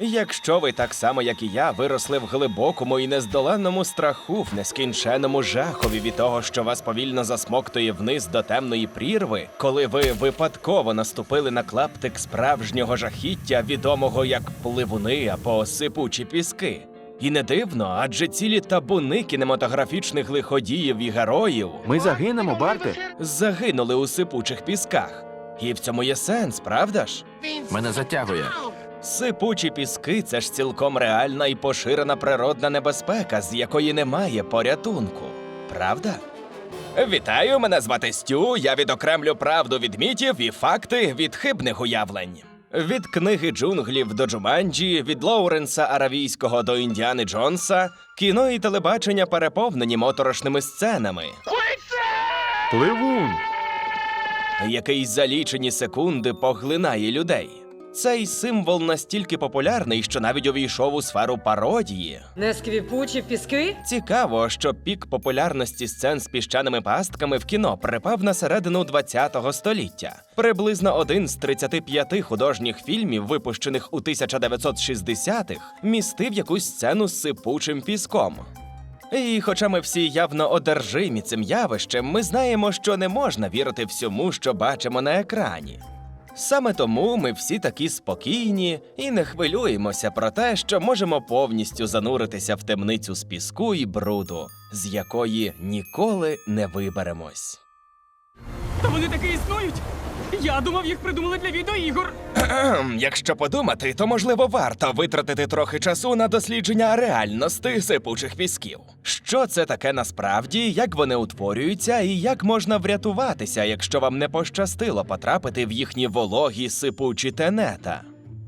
Якщо ви так само, як і я, виросли в глибокому і нездоланному страху, в нескінченому жахові від того, що вас повільно засмоктує вниз до темної прірви, коли ви випадково наступили на клаптик справжнього жахіття, відомого як пливуни або сипучі піски. І не дивно, адже цілі табуни кінематографічних лиходіїв і героїв Ми загинемо, Барте. загинули у сипучих пісках. І в цьому є сенс, правда ж? Мене затягує. Сипучі піски це ж цілком реальна і поширена природна небезпека, з якої немає порятунку. Правда? Вітаю, мене звати Стю. Я відокремлю правду від мітів і факти від хибних уявлень. Від книги джунглів до Джуманджі, від Лоуренса Аравійського до Індіани Джонса, кіно і телебачення переповнені моторошними сценами, Пливун. який за лічені секунди поглинає людей. Цей символ настільки популярний, що навіть увійшов у сферу пародії. Несквіпучі піски? Цікаво, що пік популярності сцен з піщаними пастками в кіно припав на середину ХХ століття. Приблизно один з 35 художніх фільмів, випущених у 1960-х, містив якусь сцену з сипучим піском. І хоча ми всі явно одержимі цим явищем, ми знаємо, що не можна вірити всьому, що бачимо на екрані. Саме тому ми всі такі спокійні і не хвилюємося про те, що можемо повністю зануритися в темницю з піску і бруду, з якої ніколи не виберемось. Та вони таки існують. Я думав, їх придумали для відеоігор. Кхем, Якщо подумати, то можливо варто витратити трохи часу на дослідження реальності сипучих пісків. Що це таке насправді, як вони утворюються, і як можна врятуватися, якщо вам не пощастило потрапити в їхні вологі сипучі тенета.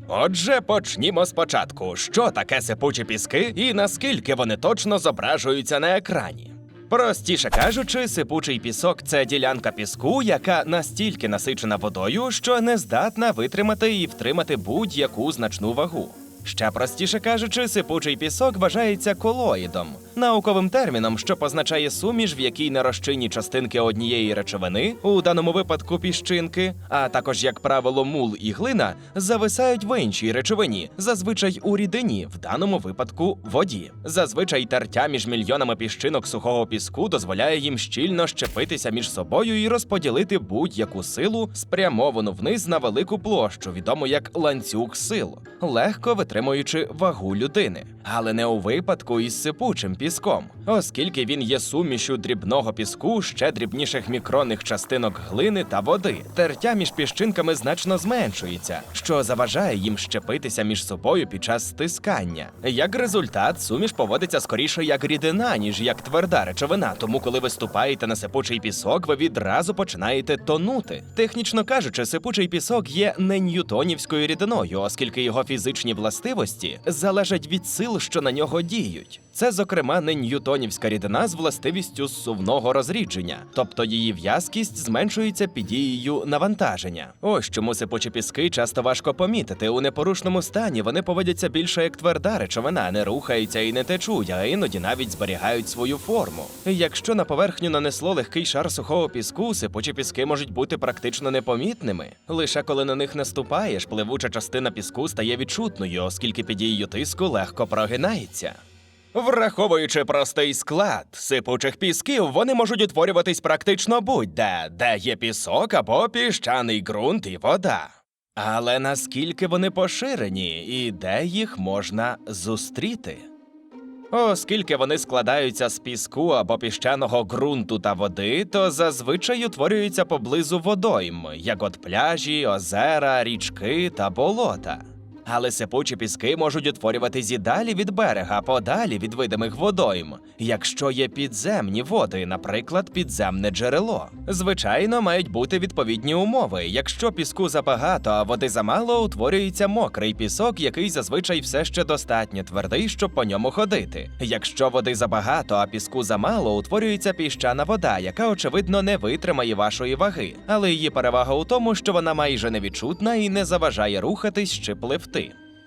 Отже, почнімо спочатку. Що таке сипучі піски і наскільки вони точно зображуються на екрані? Простіше кажучи, сипучий пісок це ділянка піску, яка настільки насичена водою, що не здатна витримати і втримати будь-яку значну вагу. Ще простіше кажучи, сипучий пісок вважається колоїдом, науковим терміном, що позначає суміш, в якій нерозчинні частинки однієї речовини, у даному випадку піщинки, а також, як правило, мул і глина, зависають в іншій речовині, зазвичай у рідині, в даному випадку воді. Зазвичай тертя між мільйонами піщинок сухого піску дозволяє їм щільно щепитися між собою і розподілити будь-яку силу, спрямовану вниз на велику площу, відому як ланцюг сил, легко витримуючи вагу людини. Але не у випадку із сипучим піском, оскільки він є сумішю дрібного піску, ще дрібніших мікронних частинок глини та води. Тертя між піщинками значно зменшується, що заважає їм щепитися між собою під час стискання. Як результат, суміш поводиться скоріше як рідина, ніж як тверда речовина. Тому, коли ви ступаєте на сипучий пісок, ви відразу починаєте тонути. Технічно кажучи, сипучий пісок є не ньютонівською рідиною, оскільки його фізичні властивості залежать від сил, що на нього діють. Це, зокрема, не ньютонівська рідина з властивістю зсувного розрідження, тобто її в'язкість зменшується під дією навантаження. Ось чому сипучі піски часто важко помітити. У непорушному стані вони поводяться більше як тверда речовина, не рухаються і не течуть, а іноді навіть зберігають свою форму. Якщо на поверхню нанесло легкий шар сухого піску, сипучі піски можуть бути практично непомітними. Лише коли на них наступаєш, пливуча частина піску стає відчутною, оскільки під дією тиску легко прогинається. Враховуючи простий склад сипучих пісків, вони можуть утворюватись практично будь-де, де є пісок або піщаний ґрунт і вода. Але наскільки вони поширені і де їх можна зустріти? Оскільки вони складаються з піску або піщаного ґрунту та води, то зазвичай утворюються поблизу водойм, як от пляжі, озера, річки та болота. Але сипучі піски можуть утворюватись і далі від берега, подалі від видимих водойм, якщо є підземні води, наприклад, підземне джерело. Звичайно, мають бути відповідні умови. Якщо піску забагато, а води замало, утворюється мокрий пісок, який зазвичай все ще достатньо твердий, щоб по ньому ходити. Якщо води забагато, а піску замало, утворюється піщана вода, яка очевидно не витримає вашої ваги. Але її перевага у тому, що вона майже невідчутна і не заважає рухатись чи пливти.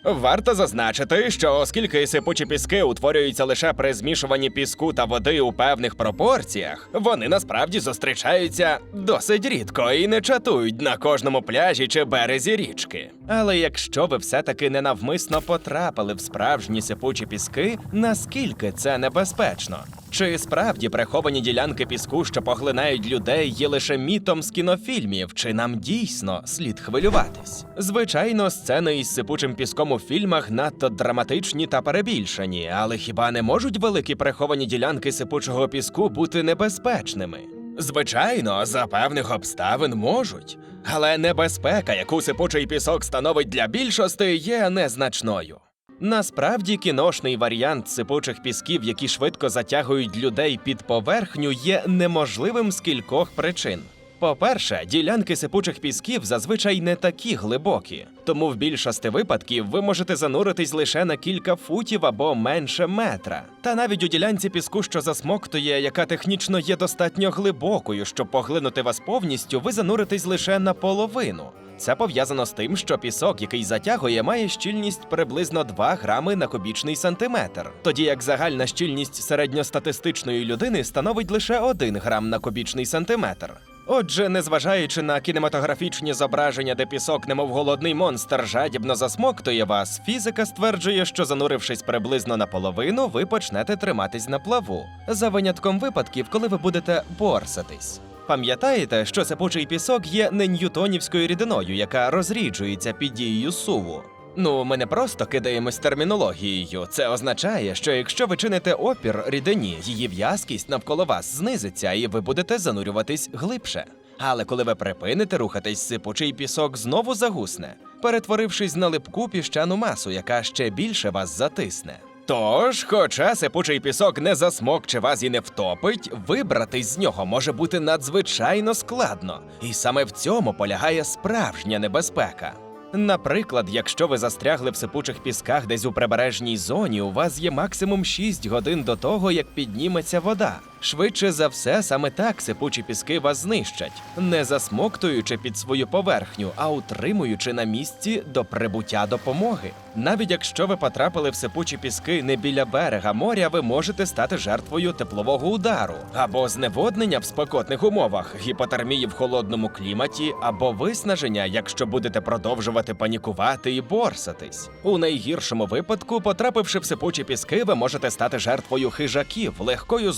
Варто зазначити, що оскільки сипучі піски утворюються лише при змішуванні піску та води у певних пропорціях, вони насправді зустрічаються досить рідко і не чатують на кожному пляжі чи березі річки. Але якщо ви все-таки ненавмисно потрапили в справжні сипучі піски, наскільки це небезпечно? Чи справді приховані ділянки піску, що поглинають людей, є лише мітом з кінофільмів, чи нам дійсно слід хвилюватись? Звичайно, сцени із сипучим піском у фільмах надто драматичні та перебільшені, але хіба не можуть великі приховані ділянки сипучого піску бути небезпечними? Звичайно, за певних обставин можуть, але небезпека, яку сипучий пісок становить для більшості, є незначною. Насправді кіношний варіант сипучих пісків, які швидко затягують людей під поверхню, є неможливим з кількох причин. По-перше, ділянки сипучих пісків зазвичай не такі глибокі, тому в більшості випадків ви можете зануритись лише на кілька футів або менше метра. Та навіть у ділянці піску, що засмоктує, яка технічно є достатньо глибокою, щоб поглинути вас повністю, ви зануритесь лише наполовину. Це пов'язано з тим, що пісок, який затягує, має щільність приблизно 2 грами на кубічний сантиметр, тоді як загальна щільність середньостатистичної людини становить лише 1 грам на кубічний сантиметр. Отже, незважаючи на кінематографічні зображення, де пісок, немов голодний монстр, жадібно засмоктує вас, фізика стверджує, що занурившись приблизно наполовину, ви почнете триматись на плаву, за винятком випадків, коли ви будете борсатись. Пам'ятаєте, що сипучий пісок є не ньютонівською рідиною, яка розріджується під дією суву. Ну, ми не просто кидаємось термінологією. Це означає, що якщо ви чините опір рідині, її в'язкість навколо вас знизиться, і ви будете занурюватись глибше. Але коли ви припините рухатись, сипучий пісок знову загусне, перетворившись на липку піщану масу, яка ще більше вас затисне. Тож, хоча сипучий пісок не засмокче вас і не втопить, вибратись з нього може бути надзвичайно складно, і саме в цьому полягає справжня небезпека. Наприклад, якщо ви застрягли в сипучих пісках десь у прибережній зоні, у вас є максимум 6 годин до того, як підніметься вода. Швидше за все, саме так сипучі піски вас знищать, не засмоктуючи під свою поверхню, а утримуючи на місці до прибуття допомоги. Навіть якщо ви потрапили в сипучі піски не біля берега моря, ви можете стати жертвою теплового удару або зневоднення в спекотних умовах, гіпотермії в холодному кліматі, або виснаження, якщо будете продовжувати панікувати і борсатись. У найгіршому випадку, потрапивши в сипучі піски, ви можете стати жертвою хижаків, легкою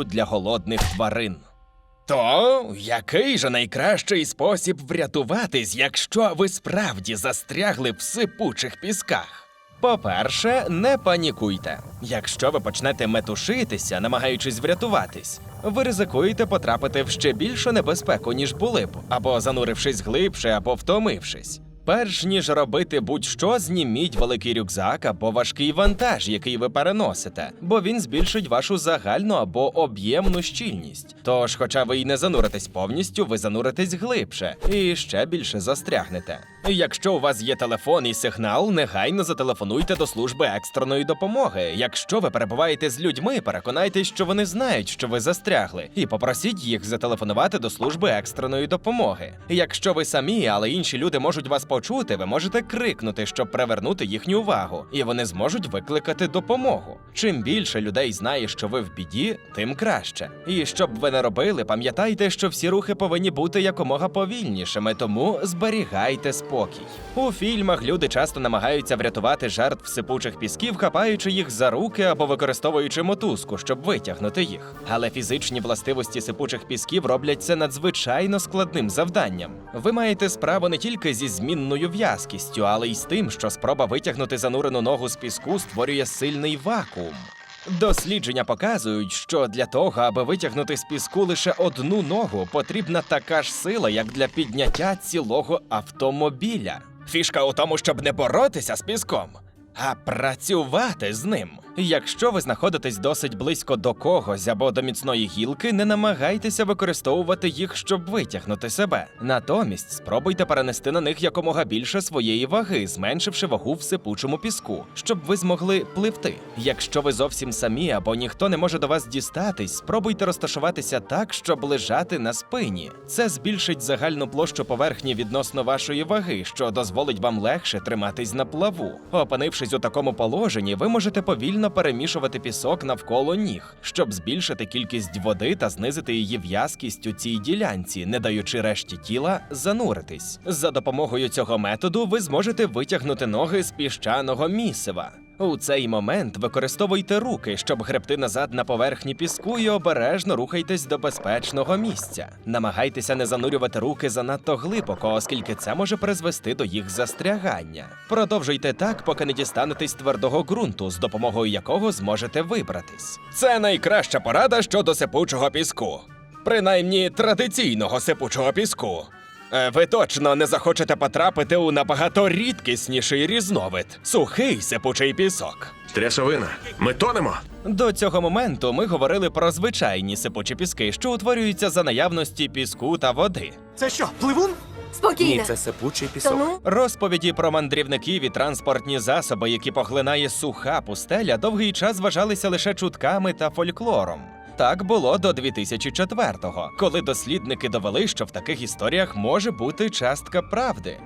здобиччю для голодних тварин. То який же найкращий спосіб врятуватись, якщо ви справді застрягли в сипучих пісках? По-перше, не панікуйте. Якщо ви почнете метушитися, намагаючись врятуватись, ви ризикуєте потрапити в ще більшу небезпеку, ніж були б, або занурившись глибше, або втомившись. Перш ніж робити будь-що, зніміть великий рюкзак або важкий вантаж, який ви переносите, бо він збільшить вашу загальну або об'ємну щільність. Тож, хоча ви й не зануритесь повністю, ви зануритесь глибше і ще більше застрягнете. Якщо у вас є телефон і сигнал, негайно зателефонуйте до служби екстреної допомоги. Якщо ви перебуваєте з людьми, переконайтесь, що вони знають, що ви застрягли, і попросіть їх зателефонувати до служби екстреної допомоги. Якщо ви самі, але інші люди можуть вас почути, ви можете крикнути, щоб привернути їхню увагу, і вони зможуть викликати допомогу. Чим більше людей знає, що ви в біді, тим краще. І щоб ви не робили, пам'ятайте, що всі рухи повинні бути якомога повільнішими, тому зберігайте спокій. У фільмах люди часто намагаються врятувати жертв сипучих пісків, хапаючи їх за руки або використовуючи мотузку, щоб витягнути їх. Але фізичні властивості сипучих пісків роблять це надзвичайно складним завданням. Ви маєте справу не тільки зі змінною в'язкістю, але й з тим, що спроба витягнути занурену ногу з піску створює сильний вакуум. Дослідження показують, що для того, аби витягнути з піску лише одну ногу, потрібна така ж сила, як для підняття цілого автомобіля. Фішка у тому, щоб не боротися з піском, а працювати з ним. Якщо ви знаходитесь досить близько до когось або до міцної гілки, не намагайтеся використовувати їх, щоб витягнути себе. Натомість спробуйте перенести на них якомога більше своєї ваги, зменшивши вагу в сипучому піску, щоб ви змогли пливти. Якщо ви зовсім самі або ніхто не може до вас дістатись, спробуйте розташуватися так, щоб лежати на спині. Це збільшить загальну площу поверхні відносно вашої ваги, що дозволить вам легше триматись на плаву. Опинившись у такому положенні, ви можете повільно перемішувати пісок навколо ніг, щоб збільшити кількість води та знизити її в'язкість у цій ділянці, не даючи решті тіла зануритись. За допомогою цього методу ви зможете витягнути ноги з піщаного місива. У цей момент використовуйте руки, щоб гребти назад на поверхні піску і обережно рухайтесь до безпечного місця. Намагайтеся не занурювати руки занадто глибоко, оскільки це може призвести до їх застрягання. Продовжуйте так, поки не дістанетесь твердого ґрунту, з допомогою якого зможете вибратись. Це найкраща порада щодо сипучого піску. Принаймні традиційного сипучого піску. Е, Ви точно не захочете потрапити у набагато рідкісніший різновид сухий сипучий пісок. Трясовина. Ми тонемо. До цього моменту ми говорили про звичайні сипучі піски, що утворюються за наявності піску та води. Це що, пливун? Спокійно. це сипучий пісок. Тому Розповіді про мандрівників і транспортні засоби, які поглинає суха пустеля, довгий час вважалися лише чутками та фольклором. Так було до 2004-го, коли дослідники довели, що в таких історіях може бути частка правди.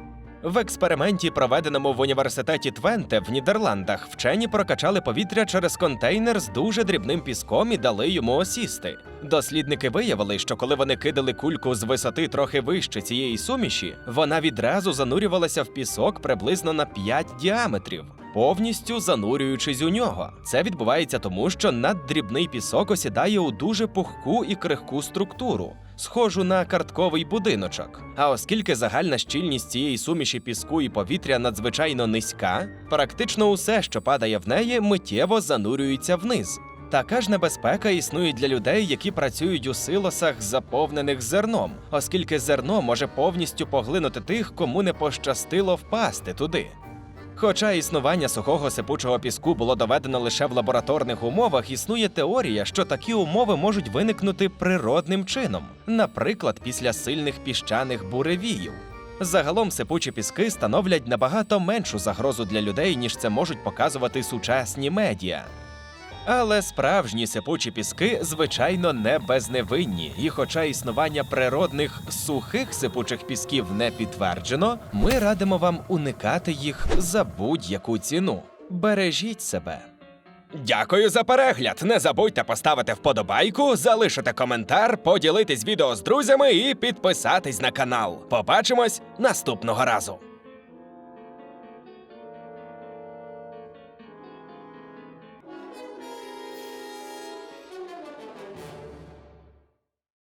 В експерименті, проведеному в університеті Твенте в Нідерландах, вчені прокачали повітря через контейнер з дуже дрібним піском і дали йому осісти. Дослідники виявили, що коли вони кидали кульку з висоти трохи вище цієї суміші, вона відразу занурювалася в пісок приблизно на 5 діаметрів, повністю занурюючись у нього. Це відбувається тому, що наддрібний пісок осідає у дуже пухку і крихку структуру, схожу на картковий будиночок. А оскільки загальна щільність цієї суміші піску і повітря надзвичайно низька, практично усе, що падає в неї, миттєво занурюється вниз. Така ж небезпека існує для людей, які працюють у силосах, заповнених зерном, оскільки зерно може повністю поглинути тих, кому не пощастило впасти туди. Хоча існування сухого сипучого піску було доведено лише в лабораторних умовах, існує теорія, що такі умови можуть виникнути природним чином, наприклад, після сильних піщаних буревіїв. Загалом сипучі піски становлять набагато меншу загрозу для людей, ніж це можуть показувати сучасні медіа. Але справжні сипучі піски, звичайно, не безневинні, і хоча існування природних сухих сипучих пісків не підтверджено, ми радимо вам уникати їх за будь-яку ціну. Бережіть себе. Дякую за перегляд. Не забудьте поставити вподобайку, залишити коментар, поділитись відео з друзями і підписатись на канал. Побачимось наступного разу.